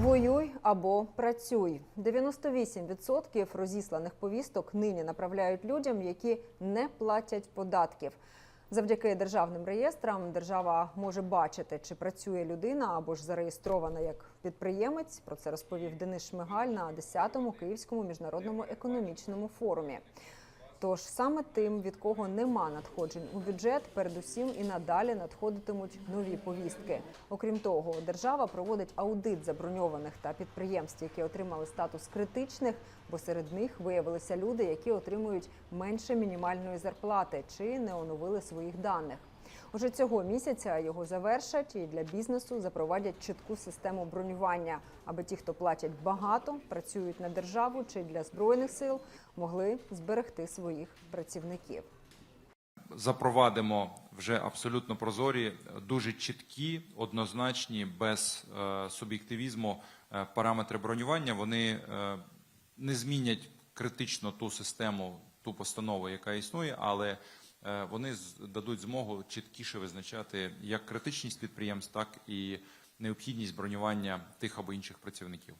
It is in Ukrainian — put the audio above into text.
Воюй або працюй. 98% розісланих повісток нині направляють людям, які не платять податків. Завдяки державним реєстрам держава може бачити, чи працює людина або ж зареєстрована як підприємець. Про це розповів Денис Шмигаль на 10-му Київському міжнародному економічному форумі. Тож саме тим, від кого нема надходжень у бюджет, передусім і надалі надходитимуть нові повістки. Окрім того, держава проводить аудит заброньованих та підприємств, які отримали статус критичних, бо серед них виявилися люди, які отримують менше мінімальної зарплати чи не оновили своїх даних. Уже цього місяця його завершать і для бізнесу запровадять чітку систему бронювання, аби ті, хто платять багато, працюють на державу чи для збройних сил, могли зберегти своїх працівників. запровадимо вже абсолютно прозорі, дуже чіткі, однозначні, без е, суб'єктивізму е, параметри бронювання. Вони е, не змінять критично ту систему, ту постанову, яка існує, але вони з- дадуть змогу чіткіше визначати як критичність підприємств, так і необхідність бронювання тих або інших працівників.